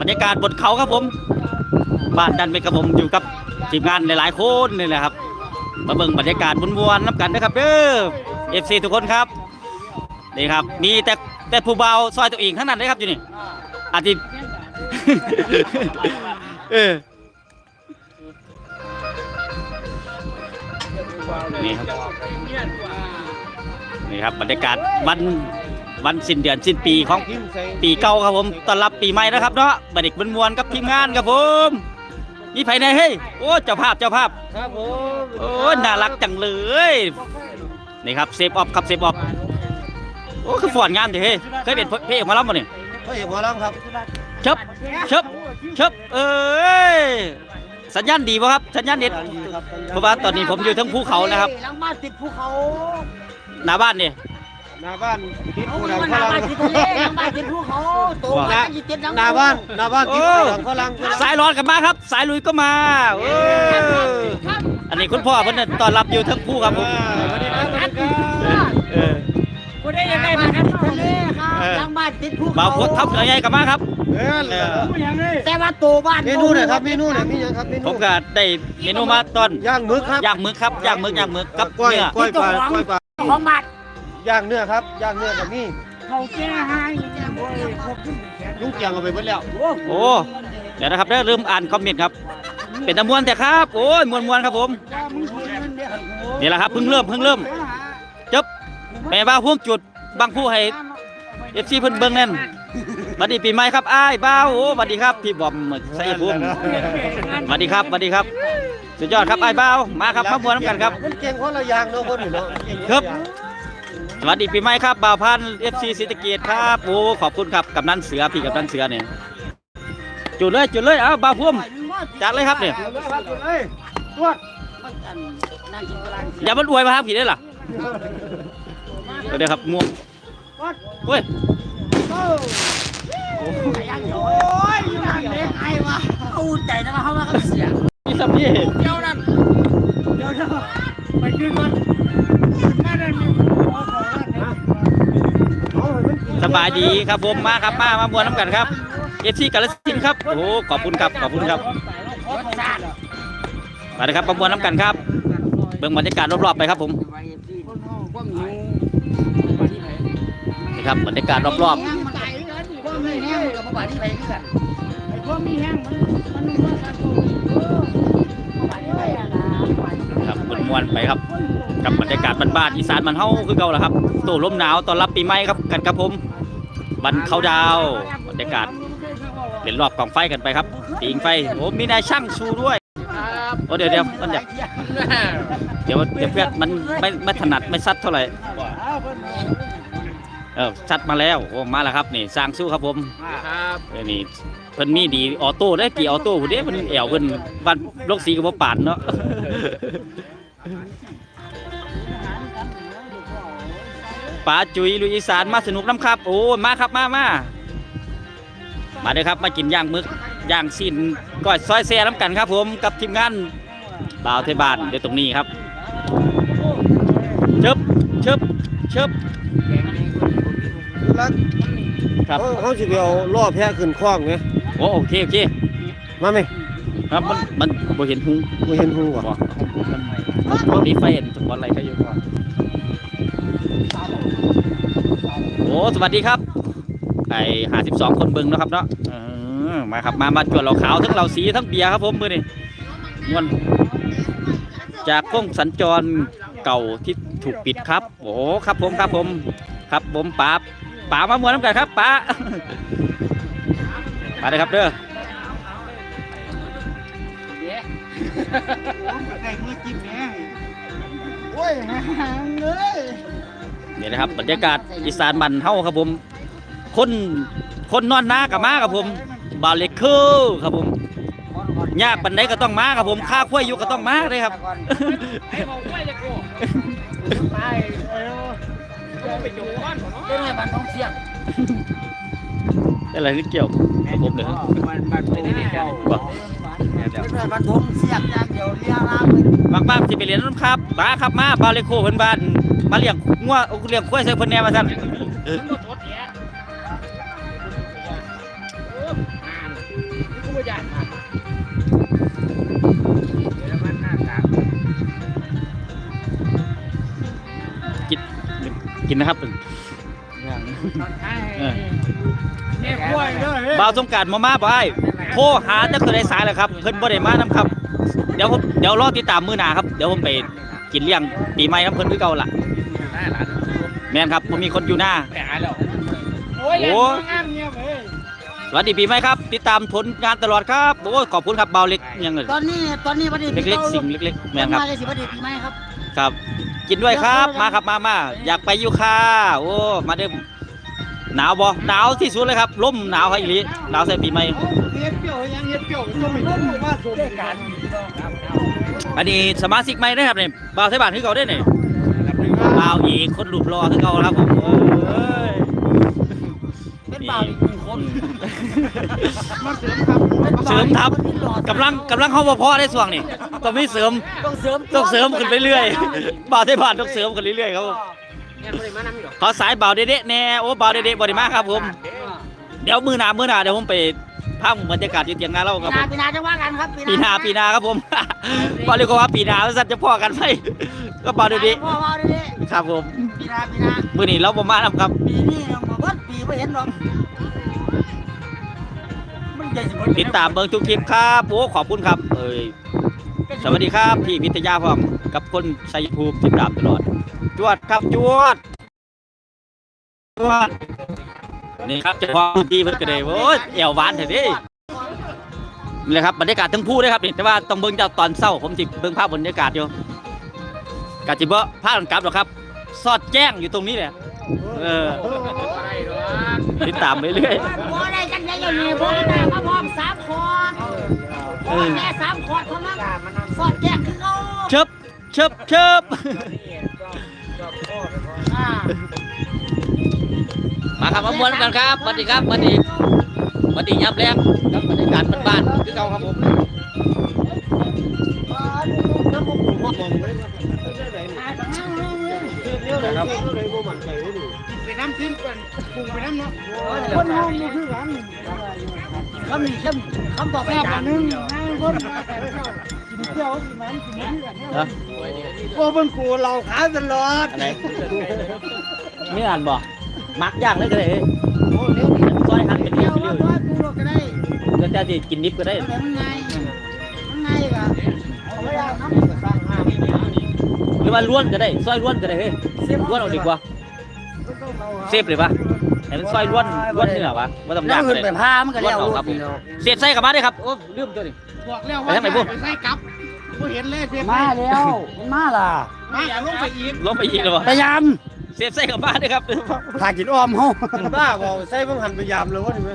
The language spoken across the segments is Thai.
บรรยากาศบนเขาครับผม บ้านดันเป็นกับผมอยู่กับทีมงานหลายๆคนนี่แหละครับ มาเบิ่งบรรยากาศวนๆน้ำกันนะครับเด้อเอฟซีทุกคนครับนี่ครับ มีแต่แต่ผู้เบาซอยตัวเองทั้งนั้นเลยครับอยู่นี่อาจจะเออนี่ครับนี่ครับบรรยากาศวัน วันสิ้นเดือนสิ้นปีของปีเก่าครับผมต้อนรับปีใหม่นะครับเนาะบัดดิกมวนๆกับทีมงานครับผมนี่ภายในเฮ้ยโอ้เจ้าภาพเจ้าภาพครับผมโอ้น่ารักจังเลยนี่ครับเซฟออฟครับเซฟออฟโอ้คือฝอนงามดิเฮ้ยเคยเป็นเพลงมาแล้วมั้เนี่ยพ่อเอกหมอลำครับเชิบเชิบเชิบเอ้ยสัญญาณดีป่ะครับสัญญาณเน็ตเพราะว่าตอนนี้ผมอยู่ทั้งภูเขานะครับหลังบ้านติดภูเขาหน้าบ้านนี่ หน้าบ้านติดเอาผู้หนำน้าฝรั่บ้างนติดทะเลหลังบ้านติดภูเขาโตมาติดติดหน้าบ้านหน้าบ้านติดผู้นำฝรั่งสายร้อนกันมาครับ สายลุยก็มาเอออันนี้คุณพ่อเพิ่นนะต้อนรับอยู่ทั้งภูครับผมสวัสดีครับสวัสดีครับเออคนได้ยังไงมาติดทะเลครับหลังบ้านติดภูเขาบ่าวโคตรทับเหนือใหญ่กันมาครับเออเออแต่ว่าโตบ้านเมนูหน่อยครับเมนูหน่อยมีหยังครับเมนูผมก็ได้เมนูมาตอนย่างหมึกครับย่างหมึกครับย่างหมึกย่างหมึกกับกล้วยเนื้อกล้วยปลากล้วยปลาของบัตร ย่างเนื้อครับย่างเนื้อกับนี่เขาแก้ให้เนี่ยโอ้ยครบทุกแขนลุงเกียงเอาไปเบิดแล้ว โอ้เดี๋ยวนะครับได้ลืมอ่านคอมเมนต์ครับ เป็นตะมวนแต่ครับโอ้ยมวนมวนๆครับผมว่ามึงเงินเนี่ยนี่แหละครับเพิ่งเริ่มเพิ่งเริ่มจบแม่บ้าพวงจุดบางผู้ให้ เอฟซีเพิ่นเบิ่งนั่นสวัสดีปีใหม่ครับอ้ายบ้าวโอ้สวัสดีครับพี่บอมใส่ภูมิสวัสดีครับสวัสดีครับ สุดยอดครับอ้ายบ้าวมาครับมามวนน้ำกันครับ มันเก่งคนละอย่างเนาะคนนี่เนาะเก่งนละครับ อย่าง สวัสดีปีใหม่ครับบ่าวพันเอฟซีศรีสะเกดครับโอ้ขอบคุณครับกับนันเสือพี่กับนันเสือเนี่ยจุดเลยจุดเลยเอาบ่าวพุ่มจัดเลยครับเนี่ยเอาเลยครับเอาเลยตรวจนั่งกินกลางอย่ามันอวยมาครับผีได้ล่ะเดี๋ยวครับง่วงเว้ยยังโอ้ยยังเล็กไอ้วะเอาใจนะมาเขามาเขาเสียนี่สัมพี่เดี๋ยวนั่นเดี๋ยวนะไปกินมันนั่นนั่นมี สบายดีครับผมมาครับมามามวนน้ำกันครับเอฟซีกาลสินครับโอ้โหขอบคุณครับขอบคุณครับรสชาติมาเลยครับปมามวนน้ำกันครับ เบิ่งบรรยากาศรอบๆไปครับผมนี่ครับบรรยากาศรอบพวกมีแห้งกับบ่าที่ไปคือกันไอ้พวกมีแห้งมันมันนึกว่าการโตบ่าที่ไปอะนะๆครับมวนไปครับกับบรรยากาศบ้านๆอีสานมันเฮาคือเก่าแหละครับ ตู้ลมหนาวตอนรับปีใหม่ครับกันครับผมวันเขาดาวบรรยากาศเล่นรอบกองไฟกันไปครับปิงไฟโอ้มีนายช่างชูด้วยโอ้เดี๋ยวเดี๋ยวมันเดี๋ยวเดี๋ยวเดี๋ยวเพื่อนมันไม่ไม่ถนัดไม่ซัดเท่าไหร่เออซัดมาแล้วโอ้มาแล้วครับนี่สร้างสู้ครับผมครับนี่เพิ่นมีดีออโต้ได้กี่ออโต้ผู้เด้มันแอวเพิ่นบ้านโลกสีก็บ่ปานเนาะ ป๋าจุยลุยอีสานมาสนุกน้ำครับ โอ้ยมาครับมามามาเลยครับมากินย่างมึกย่างสิ้นก้อยซอยแซ่น้ำกันครับ ผมกับทีมงานบ่าวเทบานเดี๋ยวตรงนี้ครับเชิบเชิบเชิบรักครับเขาเขาสิไปเอาล่อแพะขึ้นคล้องไงโอ้โอเคโอเคมาไหมครับมันมันบ่เห็นหุงบ่เห็นหูบ่บ่มันมีไฟเห็นทุกวันอะไรก็อยู่ก่อน อ้สวัสดีครับ ไอ้ห้าสิบสองคนเบิ่งนะครับเนาะเออมาครับมามาจวดเราขาวทั้งเราสีทั้งเบียร์ครับผมมือนี่มวนจากพงสัญจรเก่าที่ถูกปิดครับ โอ้ครับผมครับผมครับผมป๋าป๋ามามวนน้ำกันครับป๋ามาเลยครับเด้อไก่มือจิ้มแห้งโอ้ยหางเลย นี่นะครับ บรรยากาศอีสานมันเฮาครับผม คนคนนอนหน้ากับมาครับผม บาเลคูครับผมยากปันใดก็ต้องมาครับผมค่าคุ้วยอยู่ก็ต้องมาเลยครับไอ้ของกล้วยจะกูไปเออไปจุกก้อนของเป็นไงบ้านท้องเสียงอะไรที่เกี่ยวกับผมเลยครับ บ้านบ้านไม่ได้เจ้าว่าเป็นไงบ้านท้องเสียงอย่างเดียวเรียกราไปบางบ้านสิไปเรียนน้ำครับมาครับมาบาเลโคเพิ่นบ้านมาเลี้ยงงัวเอาเลี้ยงคุ้วยใส่เพิ่นแหน่มาซั่นจานมาเดี๋ยวมันหน้าตากินนะครับตอนท้ายเนี่ยกล้วยเด้อเฮ้ยบ่าวสงกรารมามาบ่าย โทรหาจะเคยได้สายแล้วครับ เพิ่นบ่ได้มานํครับ เดี๋ยวผมเดี๋ยวรอติดตามมื้อหน้าครับ เดี๋ยวผมไปกินเลี้ยงปีใหม่น้ำเพิ่นคือเก่าล่ะหน้าหลานแม่นครับผมมีคนอยู่หน้าไปหาแล้วโอ้ยโอ้งามเนี่ยเว้ยสวัสดีปีใหม่ครับ ติดตามผลงานตลอดครับโอ้ยขอบคุณครับเบาเล็กยังไงตอนนี้ตอนนี้วันนี้เล็กๆสิ่งเล็กๆแม่นครับมาเลยสิวันนี้ปีใหม่ครับครับ กินด้วยครับมาครับมามาอยากไปอยู่ค่ะโอ้มาเด้อ หนาวบ่หนาวที่สุดเลยครับลมหนาวครับอีหลีหนาวใส่ปีใหม่เฮ็ดเปรี้ยวยังเฮ็ดเปรี้ยวต้องมีรู้ว่าสมกันอันนี้สมาชิกใหม่นะครับเนี่ยบ่าวไทยบ้านคือเก่าได้เนี่ยบ่าวอีกคนรูปรอคือเก่าครับผมเอ้ยเป็นบ่าวอีกหนึ่งคนมาเสริมครับเสริมทัพกำลังกำลังเข้ามาพอได้ส่วงนี่ต้องมีเสริมต้องเสริมต้องเสริมขึ้นไปเรื่อยบ่าวไทยบ้านต้องเสริมขึ้นเรื่อยๆครับผม ยังบ่ได้มานำอีกหรอขอสายบ่าวเด็ดๆแน่โอ้บ่าวเด็ดๆบ่ได้มาครับผม เดี๋ยวมือหน้ามือหน้าเดี๋ยวผมไปภาพบรรยากาศที่เตียงงานเราปีครับหผน้ามปีหน้าจะว่ากันครับปีหน้าปีหน้าครับผมบ่เรียกว่าปีหน้าสัตว์จะพอกันไหมก็บ่าวเด็ดพ่อว่าดีๆครับผมๆปีหน้าปีหน้ามื้อนี้เราบ่มานํครับปีนี้บอกว่าปีไม่เห็นหรอกมันใหญ่สิติดตามเบิ่งทุกคลิปครับโอ้ขอบคุณครับ เอ้ยสวัสดีครับพี่วิทยาพร้อมกับคนชัยภูมิติดตามตลอด จวดครับจวดจวดนี่ครับเจะพอดีเพิ่นก็ได้โอ้ยแอวหวานแท้เด้นี่แหละครับบรรยากาศทั้งผู้เลยครับนี่แต่ว่าต้องเบิ่งจากตอนเช้าผมสิเบิ่งภาพบรรยากาศอยู่กะจิบ่พากันกลับหรอกครับ สอดแจ้งอยู่ตรงนี้แหละเอออะไรหรอติดตามไปเรื่อยพ่อได้กันได้ยังไงพ่อได้มาพร้อมสามคอร์ดพ่อแม่สามคอร์ดเท่านั้นสอดแยกคือเขาเชิบเชิบเชิบอ่า มาครับมามวนกันครับสวัสดีครับสวัสดีสวัสดียับแรงครับบรรยากาศบ้านๆคือเก่าครับผมครับเลยบ่มั่นใจเลยนี่ไปน้ำทิ้งกันปรุงไปน้ำเนาะคนห้องนี่คือกันคำนี้คำคำบอกแซ่แม่บจาอันนนึนึงงนั่งคนกิ นเที่ยวกินมันกินมันกันเนี่ยโอ้เพิ่นกูเราขายตลอดอะไรไม่อ่านบ่มักยากเลยก็ได้เอ้ยโอ้เดี๋ยวนี้ซอยหั่นเป็นเที่เดียยววว่าเรื่อยตัวกูก็ได้ก็จะสิกินดิบก็ได้ แต่มันไงมันไงก็เอาไว้เอาน้ำก็สร้างห้ามหรือว่าล้วนก็ได้ซอยล้วนก็ได้เฮ้ยล้วนเอาดีกว่า เซฟเลยปะให้มันซอยล้วนล้วนนี่เหรอวะว่าต้องแล้ยาวกขึ้นเลยไปพามันก็แล้วล้วนเอาครับผมเสียบใส่กลับมาได้ครับ โอ้ลืมตัวนี้บอกแล้วไปว่าทางไหนพวกไปใส่กลับ บ่เห็นเลยเสียมาแล้วมันมาล่ะมาอย่าลงไปอีกลงไปอีกเลยวะพยายามเสียบใส่กลับมาได้ครับถ้ากินอ้อมเฮาบ้าบ่ใส่เบิ่งหันไปยามเลยว่านี่แม่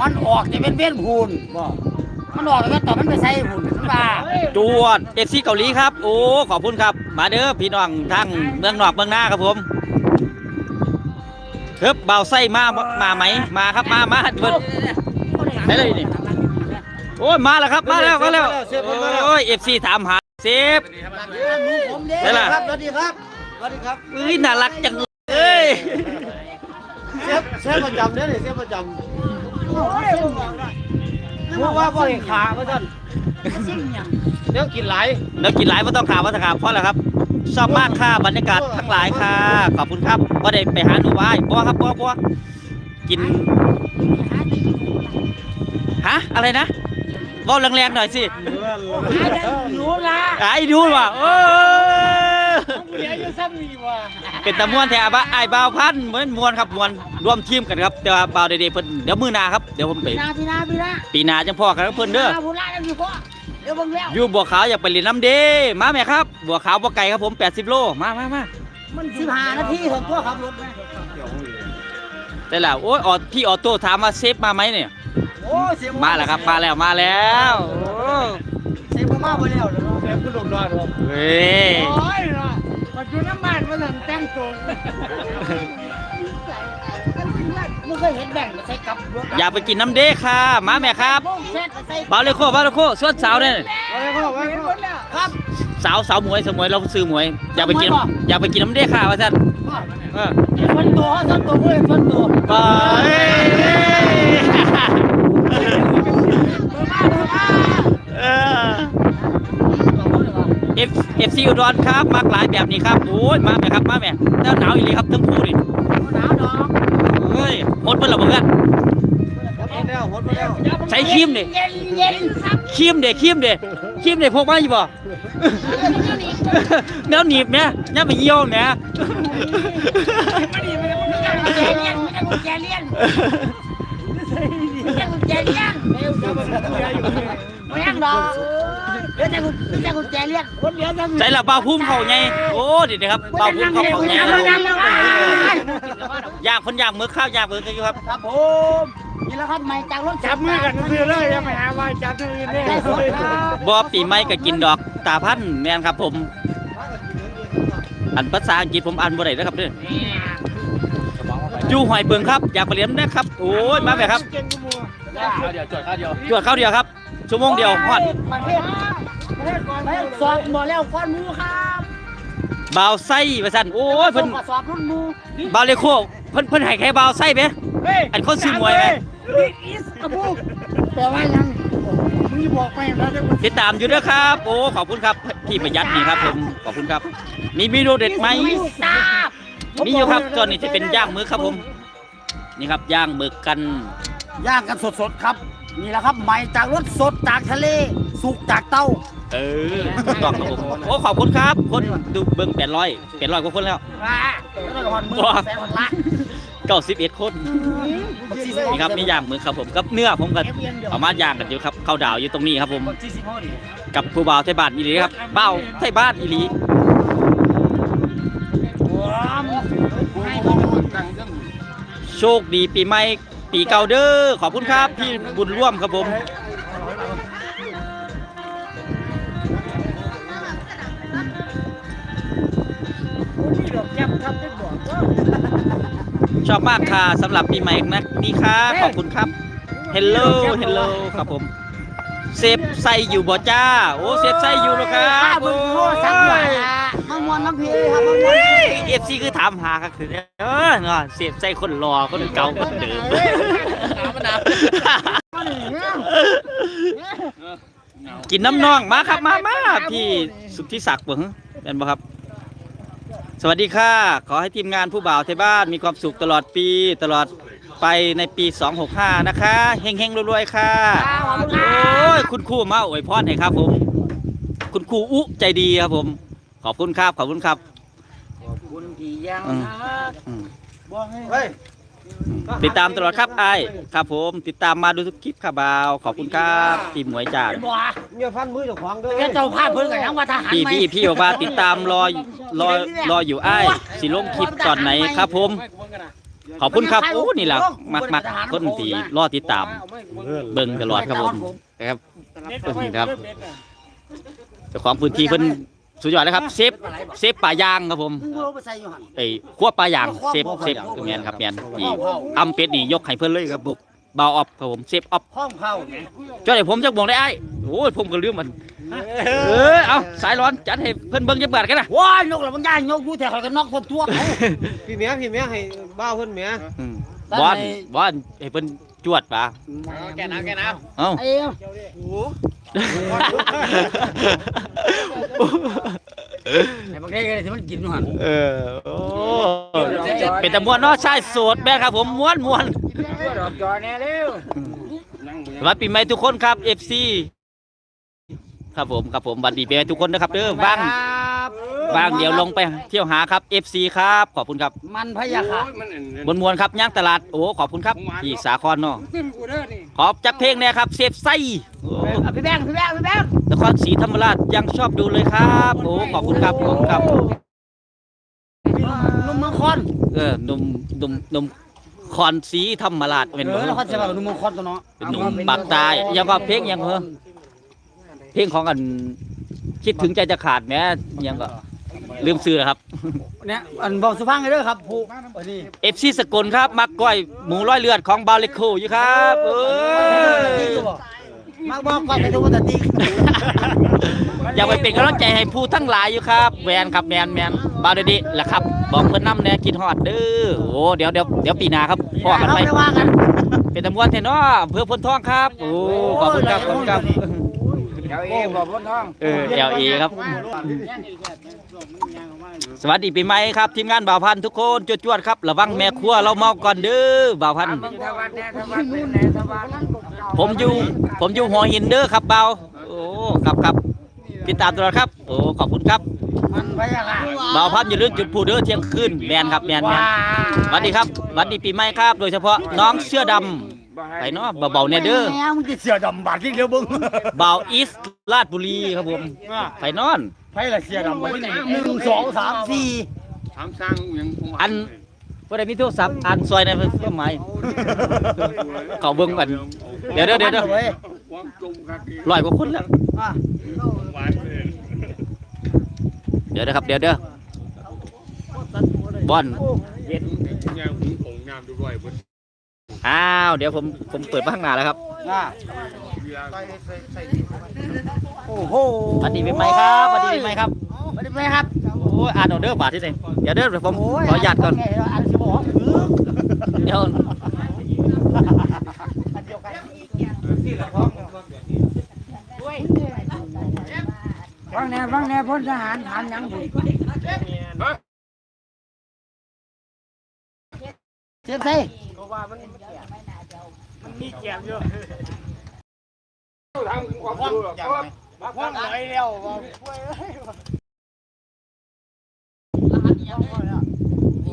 มันออกจะเป็นเว้นพูนบ่มันออกแล้วต่อมันไปใส่พูนมันบ้าจวดเอฟซีเกาหลีครับ โอ้ขอบคุณครับ มาเด้อพี่น้องทางเมืองนอกเมืองหน้าครับผมเฮ้บเบาไส้มามาไหมมาครับมามาเพิ่นได้เลยนี่ โอ้ยมาแล้วครับมาแล้วมาแล้วโอ้ยเอฟซีถามหาเซฟได้ล่ะครับสวัสดีครับสวัสดีครับเอ้ยน่ารักจังเลยเอ้ยเชฟเชฟประจำเด้อนี่เชฟประจำเพราะว่าบ่ได้ขาว่าซั่นเดี๋ยวกินหลายแล้วกินหลายไม่ต้องขาวัฒขาเพราะอะไรครับชอบมากค่ะบรรยากาศทั้งหลายค่ะขอบคุณครับว่าได้ไปหาหนูไว้บัวครับบัวบัวกินฮะอะไรนะเว่าแรงๆหน่อยสิรู้ละไอ้ดูว่ะโอ้ยเดี๋ยวอยู่ซ้ำนี่ว่ะเป็นตะมวนแถวบ้าไอ้บ่าวพันธุ์เหมือนมวนครับมวนรวมทีมกันครับแต่ว่าบ่าวเดย์เพิ่นเดี๋ยวมือหนาครับเดี๋ยวผมไปพี่นาพี่นาพี่นาปีหนาจังพ่อกันกับเพิ่นเด้อพูดละแล้วอยู่พ่อเดี๋ยวเบิ่งแล้วอยู่บัวขาวอยากไปเล่นน้ำเด้มาแม่ครับ บัวขาวบัวไก่ครับผม 80 โลมามามามันสิบห้านาทีของตัวขับรถนะแต่แล้วโอ้ยออพี่ออโต้ถามว่าเซฟมาไหมเนี่ย โอ้เสียมาแล้วครับ มาแล้วมาแล้วโอ้เสียมาไปแล้วเนาะเชฟขึ้นลงนอนครับเว้ยโอ้ยเนาะปัจจุบันน้ำมันมันสั่งแต่งตัวมึงเคยเห็นแบ่งใส่กับรถอยากไปกินน้ำเด้ค่ะมาแม่ครับโม่งเซ็ตใส่บาวเลโคบาวเลโคส่วนสาวเนี่ยไว้เข้าไว้เข้าครับสาวสาวหมวยสาวหมวยเราซื้อหมวยอยากไปกินอยากไปกินน้ำเด้ค่ะว่าซั่นเออคนตัวเขาคนตัวเว้ยคนตัวไป เอฟเอฟซีอุดรครับมากหลายแบบนี้ครับโอ้ยมาแม่ครับมาแม่หน้าหนาวอีกเลยครับทั้งคู่นี่หนาวดอกเฮ้ยหมดเพื่อนเราเพื่อนใช้ขีมเด็ขีมเด็กครีมเด็กครีมเด็กพกมาอยู่บ่แนวหนีบเนี่ย่าไปเยี่ยนี่ยม่ดีไม่เนี้ย แจเลี้ยงไม่ใช่กุญแจเลี้ยงไม่ยังดอกเดี๋ยวจะกุญไม่ใช่กุญแจเลี้ยงคนเดียวจะใจละเบาพุ่มเขาไงโอ้เดี๋ยวนะครับเบาพุ่มเขาเขาไงย่างคนย่างมือข้าวย่างมือกันอยู่ครับครับผมนี่แหละครับไม่จากรถจับมือกันคือเลยอย่าไปหาว่าจับมือเนี่ยได้สดครับบ่ปีใหม่ก็กินดอกตาพันธุ์แม่นครับผมอันภาษาอังกฤษผมอ่านบ่ได้นะครับเด้อ อยู่หอยเบิงครับ อยากไปเรียนนะครับ โอ้ยมาแม่ครับเก่งกูมัวเดี๋ยวจดข้าวเดียวจวดข้าวเดียวครับ ชั่วโมงเดียวฮอดประเทศประเทศก่อนสอบหมดแล้วก้อนหมูครับบ่าวไส้ว่าซั่นโอ้ยเพิ่นสอบรุ่นหมูบ่าวเลโคเพิ่นเพิ่นให้แค่บ่าวไส้ไหมเฮ้ยอันคนซื้อมวยไหมดิอิสกระปุกแต่ว่ายังมึงบอกไปแล้วเดี๋ยวติดตามอยู่เด้อครับ โอ้ขอบคุณครับพี่ประหยัดนี่ครับผมขอบคุณครับ มีเมนูเด็ดไหมไม่ทราบ มีอยู่ครับตอนนี้จะเป็นย่างมือครับผม นี่ครับย่างมือกัน ย่างกันสดๆครับ นี่แหละครับใหม่จากรถสดจากทะเล สุกจากเตาเออถูกต้องครับผมโอ้ขอบคุณครับ คนดูเบิ้งแปดร้อยแปดร้อยกว่าคนแล้วอ่าแล้วก็หอนมือว้าแสนหอนละเก้าสิบเอ็ดคนนี่ครับมีย่างมือครับผมกับเนื้อผมก็เอามาย่างกันอยู่ครับข้าวดาวอยู่ตรงนี้ครับผม กับผู้บ่าวไทยบ้านอีหลีครับบ่าวไทยบ้านอีหลี โชคดีปีใหม่ปีเก่าเด้อขอบคุณครับ พี่บุญร่วมครับผม นี่ดอกจับทำได้บอกว่าชอบมากค่ะสำหรับปีใหม่นะนี่ครับขอบคุณครับ Hello Hello ครับผม เซฟไซอยู่บ่จ้า โอ้เซฟไซอยู่แล้วครับข้าเบิ่งโทรศัพท์ว่าละมามวนน้ำเพครับมามวนเอฟซีคือถามหาครับคือเออเนาะเซฟไซคนรอคนเก่าคนเดิมกินน้ำน่องมาครับมามาพี่สุทธิศักดิ์บ่ฮะเป็นบ่ครับ สวัสดีค่ะ ขอให้ทีมงานผู้บ่าวไทยบ้านมีความสุขตลอดปีตลอด ไปในปี 265 นะคะเฮงๆรวยๆค่ะขอบคุณคโอรับ้ยคุณครูมาอวยพรให้ครับผม คุณครูอุใจดีครับผม ขอบคุณครับขอบคุณครับคุณที่ยังอืมรักอืมบอกให้เฮ้ยติดตามตลอดครับไอ้ายครับผม ติดตามมาดูทุกคลิปครับบ่าว ขอบคุณครับทีมหมวยจากเป็นบ่เนี่ยฟันมือเจ้าของเด้อแกเจ้าภาพเพิ่นกับยังว่าทหารพี่ไหมพี่พี่บอกว่าติดตามรอรอรออยู่ไอ้ายสิลงคลิปตอนไหนครับผม ขอบคุณครับโอ้นี่แหละมักมักคนที่รอติดตาม เบิ่งตลอดครับผมนะครับเน็ตเออเอาไว้ครับเน็ตน่ะเจ้าของพื้นที่เพิ่นสุดยอดนะครับเซฟเซฟป่ายางครับผมมึงเอาไปใส่อยู่หั่นไอ้ขั้วปลายางเซฟเซฟแมนครับแมนที่อำเป็ดนี่ยกให้เพิ่นเลยครับบุกเบาออฟครับผมเซฟออฟห้องเผาไงจ้าให้ผมจักบอกได้ไอ้ายโอ้ยผมก็ลืมมัน เออเอาสายร้อนจัดให้เพิ่นเบิ่งจักบาทกันนะว้ายนกแล้วมันย่างนกอยู่แต่ข่อยก็นอกคนตัวเขาพี่เมียพี่เมียให้บ้าวเพิ่นเมียอืมบอนบอนให้เพิ่นจวดป่ะแกน้ำแกน้เอ้าไอ้ำโอ้โหไอ้บางทีก็ได้ที่มันกินอยู่หั่นเออโอ้เป็นตะมวนเนาะชายโสดแม่ครับผมม้วนม้วนดอกจอแน่เร็วสวัสดีปีใหม่ทุกคนครับ FC ครับผมครับผมสวัสดีปีใหม่ทุกคนนะครับเด้อว่างครับว่างเดี๋ยวลงไปเที่ยวหาครับ FC ครับขอบคุณครับมันพะยาค่ะบนมวนครับย่างตลาดโอ้ขอบคุณครับพี่สาครเนาะตึ้งกูเด้อนี่ขอบจักเพลงเนี่ยครับเซฟไส้โอ้เอาพี่แบงค์พี่แบงค์พี่แบงค์นครศรีธรรมราชยังชอบดูเลยครับโอ้ขอบคุณครับขอบคุณครับนุ่มเมืองคอนเออหนุ่มหนุ่มหนุ่มคอนศรีธรรมราชเป็นเอบ่อแล้วเขาจะว่านุ่มเมืองคอนตัวเนาะเป็นหนุ่มปากใตายยังก็เพลงยังเหรอ เพลงของอันคิดถึงใจจะขาดแหมยังก็ลืมซื้อแล้วครับ เนี่ยอันบอกสุฟังเลยเด้อครับผู้อันนี้เอฟซีสกลครับมักก้อยหมูร้อยเลือดของบาลิโคอยู่ครับเออมากบอกก่อนไปดูว่าจะตีอยากไปเป็นกำลังใจให้ผู้ทั้งหลายอยู่ครับแวนครับแมนแมนบาวเดดีแหละครับ บอกเพิ่นน้ำแน่กินฮอดเด้อโอ้เดี๋ยวเดี๋ยวเดี๋ยวปีหน้าครับพ่อกันไป ไม่ว่ากันเป็นตำรวจแทนเนาะอำเพื่อพนทองครับ โอ้ขอบคุณครับขอบคุณครับ เดี๋ยวเองบอกพ้นท้องเออ LA ครับ สวัสดีปีใหม่ครับทีมงานบ่าวพันธุ์ทุกคนจวดๆครับระวังแม่ครัวเราเมาก่อนเด้อบ่าวพันธุ์ทวัดแน่ทวัดเป็นแน่ทวัดผมอยู่ผมอยู่หัวหินเด้อครับเบาวโอ้ครับครับติดตามตลอดครับ โอ้ขอบคุณครับมันไปยังไงบ่าวพันธุ์อย่าลืมจุดผูเด้อเที่ยงคืนแมนครับแมนแมนสวัสดีครับสวัสดีปีใหม่ครับ โดยเฉพาะน้องเสื้อดำ ไปเนาะเบาๆเนี่ยเด้อ แม่มึงจะเสียดำบาดที่เดียวบึ้งบ่าวอีสลาดบุรีครับผม ไปนอนไพ่ละเสียดำบาดที่หนึ่งสองสามสี่ถามสร้างยังคงอัน บ่ได้มีโทรศัพท์อันซอยในเพิ่มหมายเขาเบิ่งกัน เดี๋ยวเดี๋ยวเดี๋ยวเดี๋ยววางจมครับที่ร้อยกว่าคนแล้วหวานเลยเดี๋ยวนะครับเดี๋ยวเดี๋ยวบอลยางหุงของน้ำดูด้วยบน อ้าว เดี๋ยวผมผมเปิดมาข้างหน้าแล้วครับเวลาโอ้โหสวัสดีปีใหม่ครับสวัสดีปีใหม่ครับสวัสดีปีครับ โอ้ยอ่านออเดอร์บาทที่ไหนเดี๋ยวเด้อเดี๋ยวผมขออนุญาตก่อนอันที่บอกคือเดี๋ยวฟังแน่ฟังแน่พลทหารถามยังบุเสียบใส่ ทางความรู้หรอกครับฟังไหนแล้ว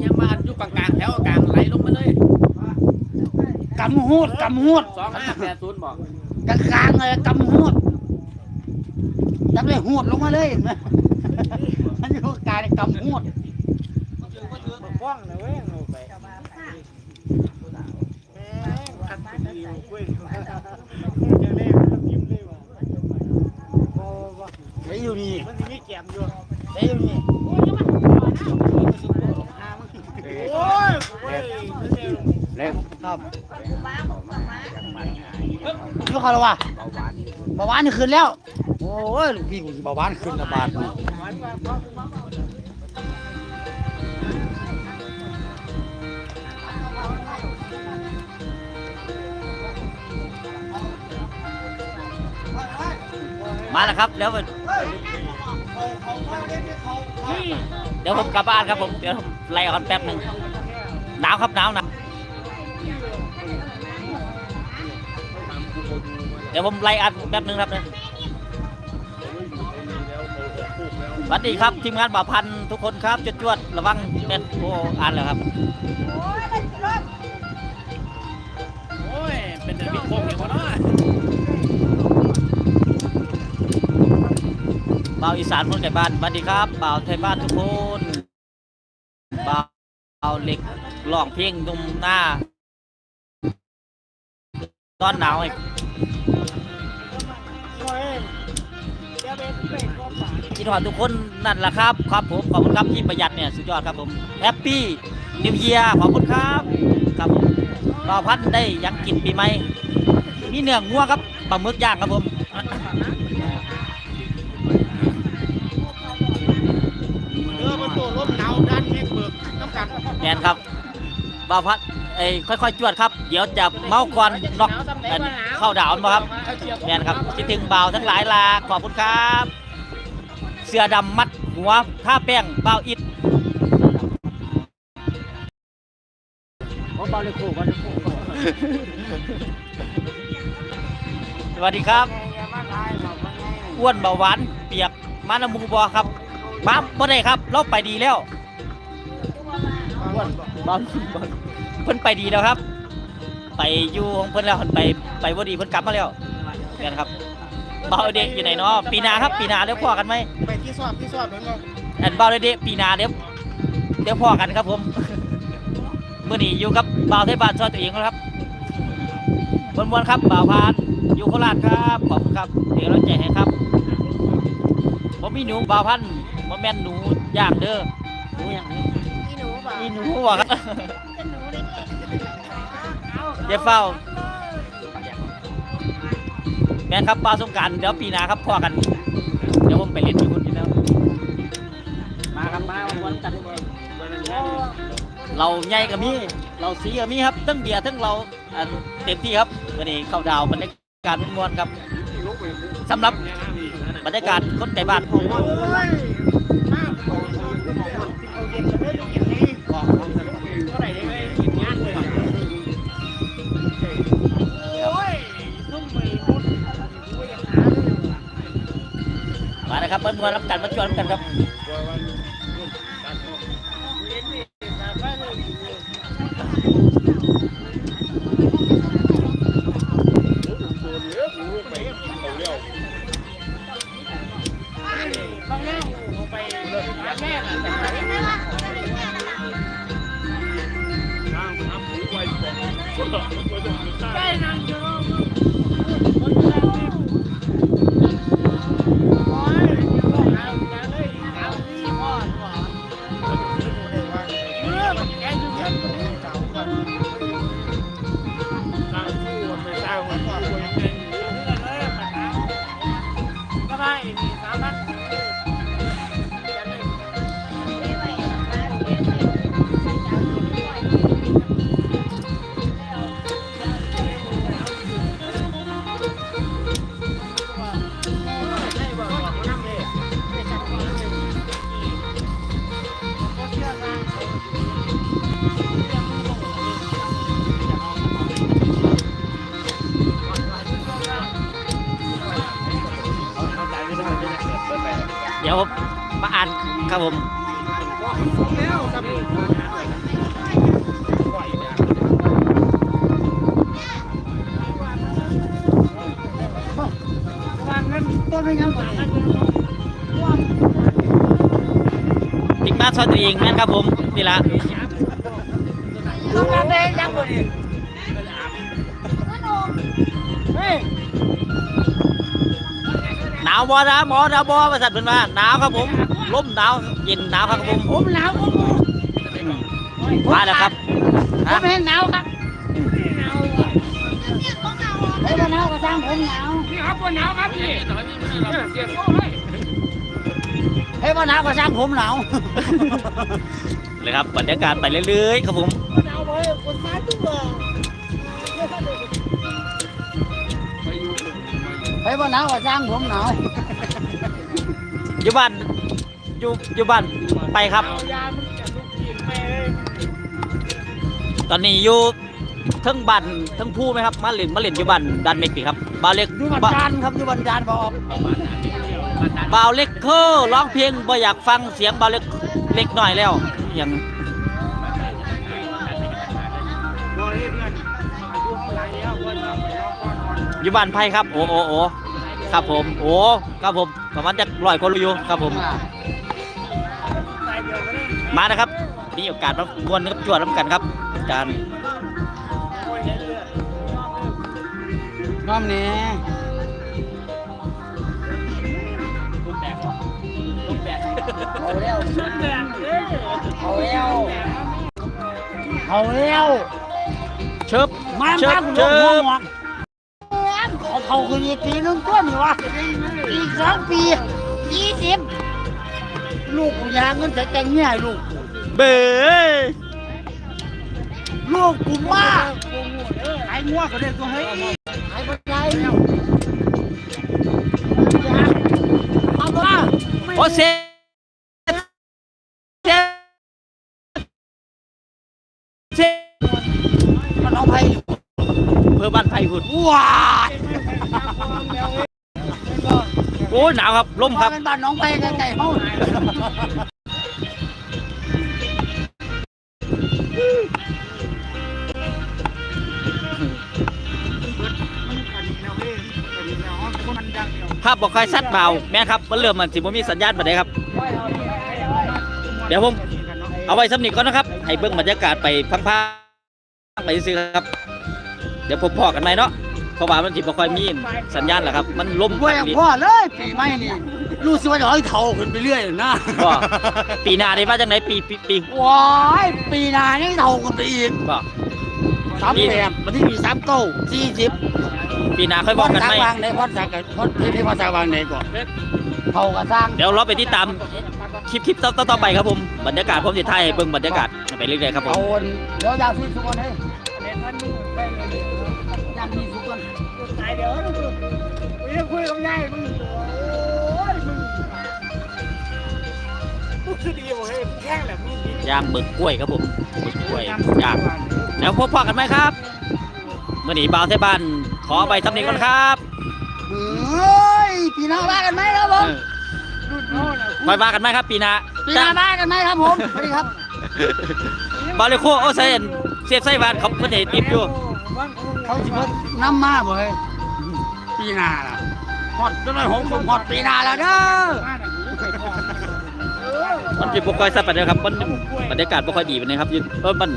ยังมาอยู่กลางๆแถวกลางไหลลงมาเลยกำหูดกำหูดสองห้าแปดศูนย์บอกกลางกลางเลยกำหูดจำเลยหูดลงมาเลยเห็นไหมมันอยู่กลางกำหูด ไปอยู่นี่มันมีแกมอยู่ไปอยู่นี่โอ้ยเล่นครับลูกเขาแล้ววะเบาหวานนี่ขึ้นแล้ว โอ้ยพี่กูเบาหวานขึ้นระบาด มาแล้วครับเดี๋ยวผมเดี๋ยวผมกลับบ้านครับผมเดี๋ยวผมไล่ออกกันแป๊บหนึ่งหนาวครับหนาวนาวเดี๋ยวผมไล่อัดแป๊บหนึ่งครับเนี่ยสวัสดีครับทีมงานบ่าพันธุ์ทุกคนครับจวดๆระวังเม็ดโอ้อ่านแล้วครับ บ่าวอีสานคนไก่บ้านสวัสดีครับบ่าวไทยบ้านทุกคนบ่าวเหล็กร้องเพลงดุมหน้าตอนหนาวไอ้คิดหอดทุกคนนั่นแหละครับ ครับผมขอบคุณครับที่ประหยัดเนี่ยสุดยอดครับผมแฮปปี้นิวเยียขอบคุณครับครับผมบ่าวพันได้ยังกินปีใหมมีเนื้องัวครับปลาหมึกย่างครับผม ตัวรถหนาวดันแม่งเบิกน้ำกันแมนครับบ่าวพัดเอ้ยค่อยๆจวดครับ เดี๋ยวจะเมาควันนอกอันเข้าดาวน์บ่ครับแมนครับคิดถึงบ่าวทั้งหลายลาขอบคุณครับ เสื้อดำมัดหัวท่าแป้งบ่าวอิดบาเลโคบาเลโคสวัสดีครับอ้วนเบาหวานเปียกมานามูบอครับมาบ่ได้ครับ เราไปดีแล้ว อ้วนบอลเพิ่นไปดีแล้วครับ ไปอยู่ของเพิ่นแล้วเพิ่นไปไปบ่ดีเพิ่นกลับมาแล้วแม่นครับเบาเด็กอยู่ไหนเนาะปีหนาครับปีหนาเดี๋ยวพ่อกันไหมไปที่สอบที่สอบแล้วเนาะอันเบาเด็กปีหนาเดี๋ยวเดี๋ยวพ่อกันครับผมมื่อนี้อยู่กับบ่าวไทยบ้านซอยตัวเองครับมวนๆครับบ่าวพานอยู่โคราชครับขอบคุณครับเดี๋ยวเราแจกให้ครับผมมีหนูบ่าวพันธุ์บ่แม่นหนูย่างเด้อหนูย่างนี้พี่หนูบอก อีหนูว่ะครับเป็นหนูได้ไงอย่าเฝ้า แม่นครับปลาสงกรารเดี๋ยวปีหน้าครับพ่อกัน เดี๋ยวผมไปเล่นอยู่คนนี้แล้ว มาครับมาวันจันทร์เราใหญ่กับมีเราสีกับมีครับทั้งเบียร์ทั้งเราอันเต็มที่ครับวันนี้เข้าดาวบรรยากาศมวนๆครับสำหรับบรรยากาศคนไกลบ้านมา นะครับเพื่อนรับกันมาชวนรับกันครับ ซอยตัวเองแม่นครับผมนี่ละลูกแม่ยังบ่ดีเฮ้ยหนาวบ่นะหมอหนาวบ่ประสัตว์เพิ่นว่าหนาวครับผมลมหนาวเย็นหนาวครับผมผมหนาวผมมาแล้วครับผฮะมเห็นหนาวครับเฮ้ยหนาวก็สร้างผมหนาวพี่ครับว่าหนาวครับพี่เสียโซ่เลยเฮ้ยว่าหนาวก็สร้างผมหนาวเลยครับบรรยากาศไปเรื่อยๆครับผมหนาวเลยคนตายตัวเฮ้ยว่าหนาวก็สร้างผมหนาวอยู่บ้านอยู่อยู่บ้านไปครับยามึงจะลุกกินไปเลยตอนนี้อยู่เทั้งบ้านเทั้งผู้ไหมครับ มาเล่นมาเล่นอยู่บ้านดันเมกปีครับ บาวเล็กอยู่บันบ่ดาลครับอยู่บันดาลบออก บาวเล็กเคอร้องเพลงบ่อยากฟังเสียงบาวเล็กเล็กหน่อยแล้วอย่างโดยเพื่อนอายุเท่าไหร่แล้วเพื่อนเราไปรอก่อนก่อนอยู่บ้านไผ่ครับ โอ้โอ้โอ้ครับผม โอ้ครับผมประมาณจะร้อยคนอยู่ครับผมตายเดียวก็ได้มานะครับ มีโอกาสมามวนกับจวดน้ำกันครับอาจารย์โอ้ยเลือดน้อ เอาแล้วเอาแล้วเอาแล้วเชิบมาเชิบเชิบเขาเขาคืออีกปีนึงต้นนี่วะอีกสองปียี่สิบลูกกูยาเงินใส่แต่งเงี้ยลูกเบ้ลูกกูว่าไอ้งัวก็เรียกตัวเฮ้ยไอ้ปัจจัยเอาว่าโอ้เซเซ อบ้านไผ่พุ่นว้ายโอ้ยหนาวครับลมครับเป็นบ้านน้องไปไกลๆเฮาภาพบอกใครซัดเบาแม่ครับมันเริ่มมันสิบ่มีสัญญาณมาได้ครับ เดี๋ยวผมเอาไว้สำนีก่อนนะครับ ให้เบิ่งบรรยากาศไปพังๆไปซื้อๆครับ เดี๋ยวผมพอกันไหมเนาะเพราะว่ามันสิบ่ค่อยมีสัญญาณแหละครับ มันลมบ่อยากพ่อเลยปีใหม่นี่รู้สึกว่าจะให้เท่าขึ้นไปเรื่อยนะบ่ปีหน้าได้มาจังไหนปีปีปีว้ายปีหน้ายังเท่ากันไปอีกบ่สามแปดวันที่มีสามโต้สี่สิบปีหน้าค่อยบอกกันไหมพอดสร้างวางในพอดสร้างกับพอดที่ที่พอดสร้างวางในก่อนเท่ากับสร้างเดี๋ยวเราไปติดตามคลิปคลิปต่อต่อไปครับผมบรรยากาศผมสิถ่ายให้เบิ่งบรรยากาศไปเรื่อยๆครับผมเอาวนเดี๋ยวยาวที่สุกคนให้ เล่นมันมึงไปเลยวคนตายเดี๋ยวมึงกูยังคุยกับยายมึงโอ้ยคือดีบ่ให้แข้งแหละมึงดีย่างหมึกกล้วยครับผมหมึกกล้วยย่างแล้วพบพอกันไหมครับเมื่อนี้บ่าวเทบ้านขอไปทำนี้ก่อนครับเฮ้ยพี่น้องว่ากันไหมครับผมไปว่ากันไหมครับ ปีหน้าพี่น้องว่ากันไหมครับผมสวัสดีครับบาเลโคโอเซนเสียบไส้หวานเขาเพิ่นเห็นติดอยู่ เขาสิเพิ่นน้ำมาบ่เฮ้ย ปีหน้าล่ะฮอดจนได้หงผมฮอดปีหน้าแล้วเด้อมันสิบ่ค่อยสับปานใดครับมันบรรยากาศบ่ค่อยดีปานใดครับอยู่เออมัน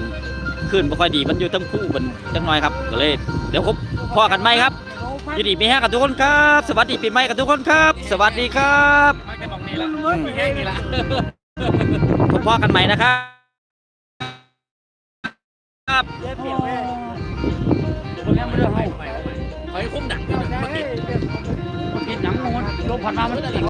ขึ้นบ่ค่อยดีมันอยู่ทั้งคู่มันจังน้อยครับก็เลยเดี๋ยวพบพอกันไหมครับยินดีมีแฮงกับทุกคนครับ สวัสดีปีใหม่กับทุกคนครับ สวัสดีครับพบพอกันใหม่นะครับครับคนนี้ไม่ได้ให้ เฮ้ยคุ้มดักมันกินหนังมันลงผ่านมามัน